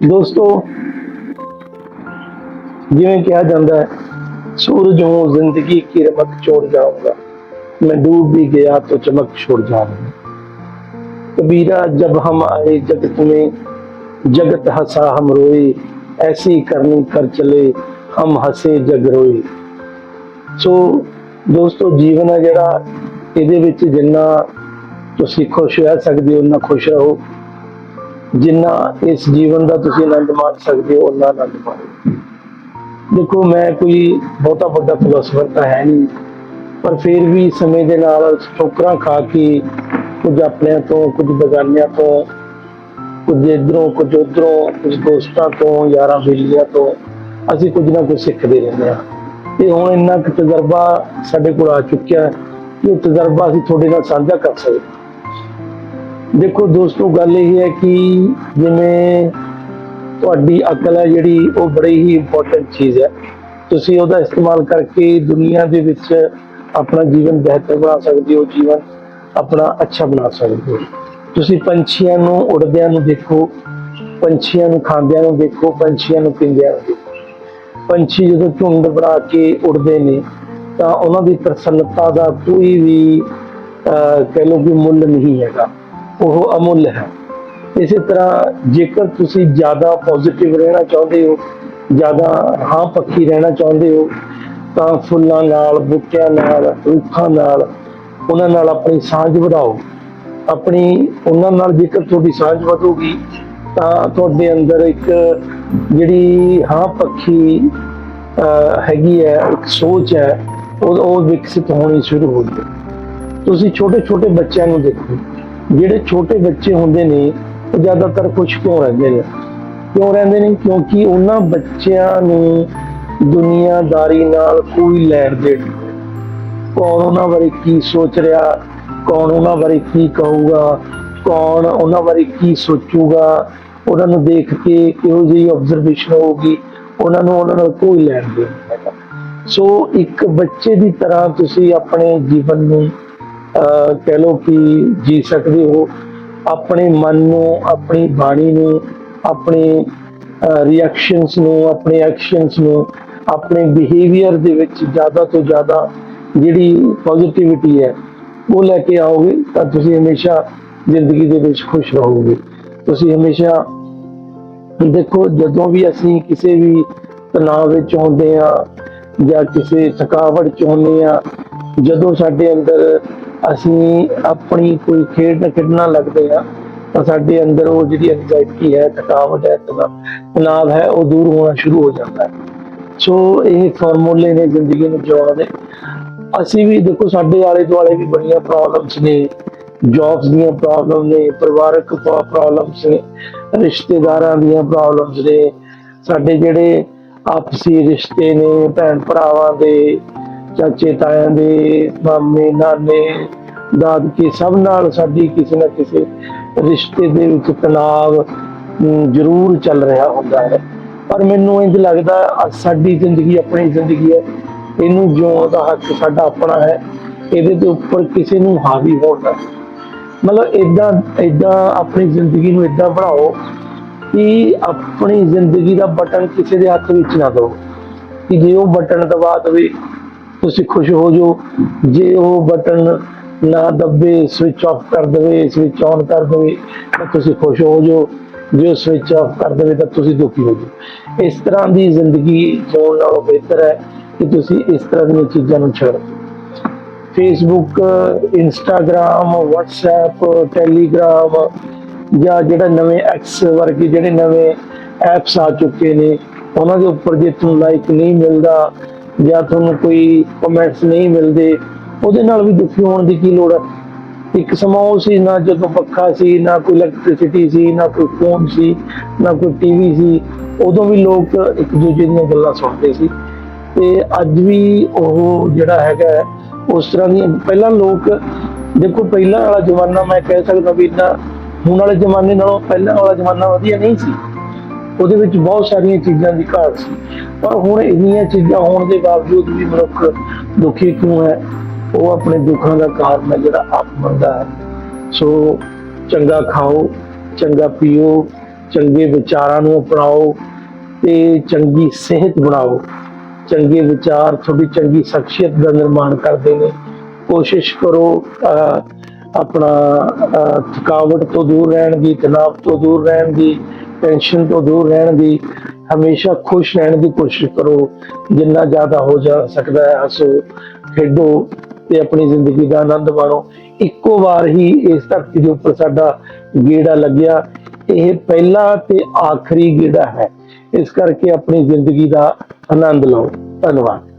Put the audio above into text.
ਦੋਸਤੋ ਜਿਵੇਂ ਕਿਹਾ ਜਾਂਦਾ ਹੈ सूरज हूँ जिंदगी की रमक छोड़ जाऊंगा मैं डूब भी गया तो चमक छोड़ जाऊंगा कबीरा जब हम आए जगत में जगत हंसा हम रोए ऐसी करनी कर चले हम हंसे जग रोए ਸੋ ਦੋਸਤੋ ਜੀਵਨ ਹੈ ਜਿਹੜਾ ਇਹਦੇ ਵਿੱਚ ਜਿੰਨਾ ਤੁਸੀਂ ਖੁਸ਼ ਰਹਿ ਸਕਦੇ ਹੋ ਉਨਾ ਖੁਸ਼ ਰਹੋ ਜਿੰਨਾ ਇਸ ਜੀਵਨ ਦਾ ਤੁਸੀਂ ਆਨੰਦ ਮਾਣ ਸਕਦੇ ਹੋ ਉਨਾ ਆਨੰਦ ਮਾਣੋ। ਦੇਖੋ, ਮੈਂ ਕੋਈ ਬਹੁਤਾ ਵੱਡਾ ਫਿਲਾਸਫਰ ਤਾਂ ਹੈ ਨਹੀਂ, ਪਰ ਫਿਰ ਵੀ ਸਮੇਂ ਦੇ ਨਾਲ ਠੋਕਰਾਂ ਖਾ ਕੇ ਕੁਝ ਆਪਣਿਆਂ ਤੋਂ, ਕੁਝ ਬਗਾਨਿਆਂ ਤੋਂ, ਕੁਝ ਇਧਰੋਂ, ਕੁਝ ਉਧਰੋਂ, ਕੁਝ ਦੋਸਤਾਂ ਤੋਂ, ਯਾਰਾਂ ਬੇਲੀਆਂ ਤੋਂ ਅਸੀਂ ਕੁਝ ਨਾ ਕੁਝ ਸਿੱਖਦੇ ਰਹਿੰਦੇ ਹਾਂ। ਤੇ ਹੁਣ ਇੰਨਾ ਕੁ ਤਜਰਬਾ ਸਾਡੇ ਕੋਲ ਆ ਚੁੱਕਿਆ ਕਿ ਤਜਰਬਾ ਅਸੀਂ ਤੁਹਾਡੇ ਨਾਲ ਸਾਂਝਾ ਕਰ ਸਕਦੇ ਦੇਖੋ ਦੋਸਤੋ, ਗੱਲ ਇਹ ਹੈ ਕਿ ਜਿਵੇਂ ਤੁਹਾਡੀ ਅਕਲ ਹੈ ਜਿਹੜੀ, ਉਹ ਬੜੀ ਹੀ ਇੰਪੋਰਟੈਂਟ ਚੀਜ਼ ਹੈ। ਤੁਸੀਂ ਉਹਦਾ ਇਸਤੇਮਾਲ ਕਰਕੇ ਦੁਨੀਆ ਦੇ ਵਿੱਚ ਆਪਣਾ ਜੀਵਨ ਬਿਹਤਰ ਬਣਾ ਸਕਦੇ ਹੋ, ਜੀਵਨ ਆਪਣਾ ਅੱਛਾ ਬਣਾ ਸਕਦੇ ਹੋ। ਤੁਸੀਂ ਪੰਛੀਆਂ ਨੂੰ ਉੜਦਿਆਂ ਨੂੰ ਦੇਖੋ, ਪੰਛੀਆਂ ਨੂੰ ਖਾਂਦਿਆਂ ਨੂੰ ਦੇਖੋ, ਪੰਛੀਆਂ ਨੂੰ ਪੀਂਦਿਆਂ ਨੂੰ ਦੇਖੋ। ਪੰਛੀ ਜਦੋਂ ਝੁੰਡ ਬਣਾ ਕੇ ਉੜਦੇ ਨੇ, ਤਾਂ ਉਹਨਾਂ ਦੀ ਪ੍ਰਸੰਨਤਾ ਦਾ ਕੋਈ ਵੀ ਕਹਿ ਲਓ ਕਿ ਮੁੱਲ ਨਹੀਂ ਹੈਗਾ। ਉਹ ਅਮੁੱਲ ਹੈ। ਇਸੇ ਤਰ੍ਹਾਂ ਜੇਕਰ ਤੁਸੀਂ ਜ਼ਿਆਦਾ ਪੋਜ਼ਿਟਿਵ ਰਹਿਣਾ ਚਾਹੁੰਦੇ ਹੋ, ਜ਼ਿਆਦਾ ਹਾਂ ਪੱਖੀ ਰਹਿਣਾ ਚਾਹੁੰਦੇ ਹੋ, ਤਾਂ ਫੁੱਲਾਂ ਨਾਲ, ਬੂਟਿਆਂ ਨਾਲ, ਰੁੱਖਾਂ ਨਾਲ, ਉਹਨਾਂ ਨਾਲ ਆਪਣੀ ਸਾਂਝ ਵਧਾਓ। ਆਪਣੀ, ਉਹਨਾਂ ਨਾਲ ਜੇਕਰ ਤੁਹਾਡੀ ਸਾਂਝ ਵਧੂਗੀ, ਤਾਂ ਤੁਹਾਡੇ ਅੰਦਰ ਇੱਕ ਜਿਹੜੀ ਹਾਂ ਪੱਖੀ ਹੈਗੀ ਹੈ, ਇੱਕ ਸੋਚ ਹੈ, ਉਹ ਉਹ ਵਿਕਸਿਤ ਹੋਣੀ ਸ਼ੁਰੂ ਹੋ ਗਈ ਤੁਸੀਂ ਛੋਟੇ ਛੋਟੇ ਬੱਚਿਆਂ ਨੂੰ ਦੇਖੋ। ਜਿਹੜੇ ਛੋਟੇ ਬੱਚੇ ਹੁੰਦੇ ਨੇ, ਉਹ ਜ਼ਿਆਦਾਤਰ ਖੁਸ਼ ਕਿਉਂ ਰਹਿੰਦੇ ਨੇ? ਕਿਉਂ ਰਹਿੰਦੇ ਨੇ? ਕਿਉਂਕਿ ਉਹਨਾਂ ਬੱਚਿਆਂ ਨੂੰ ਦੁਨੀਆਦਾਰੀ ਨਾਲ ਕੋਈ ਲੈਣ ਦੇਣ ਕੌਣ ਉਹਨਾਂ ਬਾਰੇ ਕੀ ਸੋਚ ਰਿਹਾ? ਕੌਣ ਉਹਨਾਂ ਬਾਰੇ ਕੀ ਕਹੂਗਾ? ਕੌਣ ਉਹਨਾਂ ਬਾਰੇ ਕੀ ਸੋਚੂਗਾ? ਉਹਨਾਂ ਨੂੰ ਦੇਖ ਕੇ ਕਿਹੋ ਜਿਹੀ ਆਬਜ਼ਰਵੇਸ਼ਨ ਹੋਊਗੀ? ਉਹਨਾਂ ਨੂੰ ਉਹਨਾਂ ਨਾਲ ਕੋਈ ਲੈਣ ਦੇਣ ਨਹੀਂ ਹੈਗਾ। ਸੋ ਇੱਕ ਬੱਚੇ ਦੀ ਤਰ੍ਹਾਂ ਤੁਸੀਂ ਆਪਣੇ ਜੀਵਨ ਨੂੰ ਕਹਿ ਲਓ ਕਿ ਜੀ ਸਕਦੇ ਹੋ, ਆਪਣੇ ਮਨ ਨੂੰ, ਆਪਣੀ ਬਾਣੀ ਨੂੰ, ਆਪਣੇ ਰਿਐਕਸ਼ਨਸ ਨੂੰ, ਆਪਣੇ ਐਕਸ਼ਨਸ ਨੂੰ, ਆਪਣੇ ਬਿਹੇਵੀਅਰ ਦੇ ਵਿੱਚ ਜ਼ਿਆਦਾ ਤੋਂ ਜ਼ਿਆਦਾ ਜਿਹੜੀ ਪੋਜ਼ਿਟਿਵਿਟੀ ਹੈ, ਉਹ ਲੈ ਕੇ ਆਓਗੇ ਤਾਂ ਤੁਸੀਂ ਹਮੇਸ਼ਾ ਜ਼ਿੰਦਗੀ ਦੇ ਵਿੱਚ ਖੁਸ਼ ਰਹੋਗੇ। ਤੁਸੀਂ ਹਮੇਸ਼ਾ ਦੇਖੋ, ਜਦੋਂ ਵੀ ਅਸੀਂ ਕਿਸੇ ਵੀ ਤਣਾਅ ਵਿੱਚ ਹੁੰਦੇ ਆ ਜਾਂ ਕਿਸੇ ਥਕਾਵਟ ਚ ਹੁੰਦੇ ਆ ਜਦੋਂ ਸਾਡੇ ਅੰਦਰ ਅਸੀਂ ਆਪਣੀ ਕੋਈ ਖੇਡ ਖੇਡਣਾ ਲੱਗਦੇ ਆ ਤਾਂ ਸਾਡੇ ਅੰਦਰ ਉਹ ਜਿਹੜੀ ਐਂਜ਼ਾਈਟੀ ਹੈ, ਥਕਾਵਟ ਹੈ ਤਣਾਅ ਹੈ, ਉਹ ਦੂਰ ਹੋਣਾ ਸ਼ੁਰੂ ਹੋ ਜਾਂਦਾ ਹੈ। ਸੋ ਇਹ ਫਾਰਮੂਲੇ ਨੇ ਜ਼ਿੰਦਗੀ ਨੂੰ ਜਿਉਣ ਦੇ ਅਸੀਂ ਵੀ ਦੇਖੋ, ਸਾਡੇ ਆਲੇ ਦੁਆਲੇ ਵੀ ਬੜੀਆਂ ਪ੍ਰੋਬਲਮਸ ਨੇ। ਜੌਬਸ ਦੀਆਂ ਪ੍ਰੋਬਲਮ ਨੇ, ਪਰਿਵਾਰਕ ਪ੍ਰੋਬਲਮਸ ਨੇ, ਰਿਸ਼ਤੇਦਾਰਾਂ ਦੀਆਂ ਪ੍ਰੋਬਲਮਸ ਨੇ। ਸਾਡੇ ਜਿਹੜੇ ਆਪਸੀ ਰਿਸ਼ਤੇ ਨੇ ਭੈਣ ਭਰਾਵਾਂ ਦੇ ਚਾਚੇ ਤਾਇਆਂ ਦੇ, ਮਾਮੇ, ਨਾਨੇ, ਦਾਦਕੇ ਸਭ ਨਾਲ ਸਾਡੀ ਕਿਸੇ ਨਾ ਕਿਸੇ ਰਿਸ਼ਤੇ ਦੇ ਵਿੱਚ ਤਣਾਅ ਜ਼ਰੂਰ ਚੱਲ ਰਿਹਾ ਹੁੰਦਾ ਹੈ। ਪਰ ਮੈਨੂੰ ਇੰਜ ਲੱਗਦਾ ਸਾਡੀ ਜ਼ਿੰਦਗੀ ਆਪਣੀ ਜ਼ਿੰਦਗੀ ਹੈ। ਇਹਨੂੰ ਜਿਉਣ ਦਾ ਹੱਕ ਸਾਡਾ ਆਪਣਾ ਹੈ। ਇਹਦੇ ਦੇ ਉੱਪਰ ਕਿਸੇ ਨੂੰ ਹਾਵੀ ਹੋਣ ਦਾ ਮਤਲਬ ਇਦਾਂ ਇਦਾਂ ਆਪਣੀ ਜ਼ਿੰਦਗੀ ਨੂੰ ਇਦਾਂ ਬਣਾਓ ਕਿ ਆਪਣੀ ਜ਼ਿੰਦਗੀ ਦਾ ਬਟਨ ਕਿਸੇ ਦੇ ਹੱਥ ਵਿੱਚ ਨਾ ਦਿਓ। ਕਿ ਜੇ ਉਹ ਬਟਨ ਦਬਾ ਦਵੇ ਤੁਸੀਂ ਖੁਸ਼ ਹੋ ਜਾਓ। ਜੇ ਉਹ ਬਟਨ ਨਾ ਦੱਬੇ ਸਵਿਚ ਆਫ ਕਰ ਦੇਵੇ ਸਵਿਚ ਆਨ ਕਰ ਦੇਵੇ, ਤਾਂ ਤੁਸੀਂ ਖੁਸ਼ ਹੋ ਜਾਓ। ਜੇ ਉਹ ਸਵਿਚ ਆਫ ਕਰ ਦੇਵੇ, ਤਾਂ ਤੁਸੀਂ ਦੁਖੀ ਹੋ ਜਾਓ। ਇਸ ਤਰ੍ਹਾਂ ਦੀ ਜ਼ਿੰਦਗੀ ਜਿਉਣ ਨਾਲੋਂ ਬਿਹਤਰ ਹੈ ਕਿ ਤੁਸੀਂ ਇਸ ਤਰ੍ਹਾਂ ਦੀਆਂ ਚੀਜ਼ਾਂ ਨੂੰ ਛੱਡ ਫੇਸਬੁੱਕ ਇੰਸਟਾਗ੍ਰam WhatsApp ਟੈਲੀਗ੍ਰਾਮ ਜਾਂ ਜਿਹੜਾ ਨਵੇਂ ਐਕਸ ਵਰਗੇ ਜਿਹੜੇ ਨਵੇਂ ਐਪਸ ਆ ਚੁੱਕੇ ਨੇ, ਉਹਨਾਂ ਦੇ ਉੱਪਰ ਜੇ ਤੁਹਾਨੂੰ ਲਾਈਕ ਨਹੀਂ ਮਿਲਦਾ ਜਾਂ ਤੁਹਾਨੂੰ ਕੋਈ ਕਮੈਂਟਸ ਨਹੀਂ ਮਿਲਦੇ ਉਹਦੇ ਨਾਲ ਵੀ ਦੁਖੀ ਹੋਣ ਦੀ ਕੀ ਲੋੜ ਹੈ ਇੱਕ ਸਮਾਂ ਉਹ ਸੀ ਨਾ ਜਦੋਂ ਪੱਖਾ ਸੀ ਨਾ ਕੋਈ ਇਲੈਕਟ੍ਰਿਸਿਟੀ ਸੀ ਨਾ ਕੋਈ ਫੋਨ ਸੀ ਨਾ ਕੋਈ ਟੀਵੀ ਸੀ ਉਦੋਂ ਵੀ ਲੋਕ ਇੱਕ ਦੂਜੇ ਦੀਆਂ ਗੱਲਾਂ ਸੁਣਦੇ ਸੀ। ਤੇ ਅੱਜ ਵੀ ਉਹ ਜਿਹੜਾ ਹੈਗਾ ਹੈ, ਉਸ ਤਰ੍ਹਾਂ ਦੀ ਪਹਿਲਾਂ ਲੋਕ ਦੇਖੋ ਪਹਿਲਾਂ ਵਾਲਾ ਜ਼ਮਾਨਾ ਮੈਂ ਕਹਿ ਸਕਦਾ ਵੀ ਇੰਨਾ ਹੁਣ ਵਾਲੇ ਜ਼ਮਾਨੇ ਨਾਲੋਂ ਪਹਿਲਾਂ ਵਾਲਾ ਜ਼ਮਾਨਾ ਵਧੀਆ ਨਹੀਂ ਸੀ। ਉਹਦੇ ਵਿੱਚ ਬਹੁਤ ਸਾਰੀਆਂ ਚੀਜ਼ਾਂ ਦੀ ਘਾਟ ਸੀ। ਪਰ ਹੁਣ ਇੰਨੀਆਂ ਚੀਜ਼ਾਂ ਹੋਣ ਦੇ ਬਾਵਜੂਦ ਵੀ ਮਨੁੱਖ ਦੁਖੀ ਕਿਉਂ ਹੈ ਉਹ ਆਪਣੇ ਦੁੱਖਾਂ ਦਾ ਕਾਰਨ ਹੈ ਜਿਹੜਾ ਆਪ ਬਣਦਾ ਹੈ। ਸੋ ਚੰਗਾ ਖਾਓ ਚੰਗਾ ਪੀਓ ਚੰਗੇ ਵਿਚਾਰਾਂ ਨੂੰ ਅਪਣਾਓ ਤੇ ਚੰਗੀ ਸਿਹਤ ਬਣਾਓ। ਚੰਗੇ ਵਿਚਾਰ ਤੁਹਾਡੀ ਚੰਗੀ ਸ਼ਖਸੀਅਤ ਦਾ ਨਿਰਮਾਣ ਕਰਦੇ ਨੇ। ਕੋਸ਼ਿਸ਼ ਕਰੋ ਅਹ, ਆਪਣਾ ਥਕਾਵਟ ਤੋਂ ਦੂਰ ਰਹਿਣ ਦੀ ਤਣਾਅ ਤੋਂ ਦੂਰ ਰਹਿਣ ਦੀ। ਟੈਨਸ਼ਨ ਤੋਂ ਦੂਰ ਰਹਿਣ ਦੀ, ਹਮੇਸ਼ਾ ਖੁਸ਼ ਰਹਿਣ ਦੀ ਕੋਸ਼ਿਸ਼ ਕਰੋ। ਜਿੰਨਾ ਜ਼ਿਆਦਾ ਹੋ ਜਾ ਸਕਦਾ ਹੈ, ਹੱਸੋ, ਖੇਡੋ ਤੇ ਆਪਣੀ ਜ਼ਿੰਦਗੀ ਦਾ ਆਨੰਦ ਮਾਣੋ। ਇੱਕੋ ਵਾਰ ਹੀ ਇਸ ਧਰਤੀ ਦੇ ਉੱਪਰ ਸਾਡਾ ਗੇੜਾ ਲੱਗਿਆ। ਇਹ ਪਹਿਲਾ ਤੇ ਆਖਰੀ ਗੇੜਾ ਹੈ। ਇਸ ਕਰਕੇ ਆਪਣੀ ਜ਼ਿੰਦਗੀ ਦਾ ਆਨੰਦ ਲਓ। ਧੰਨਵਾਦ।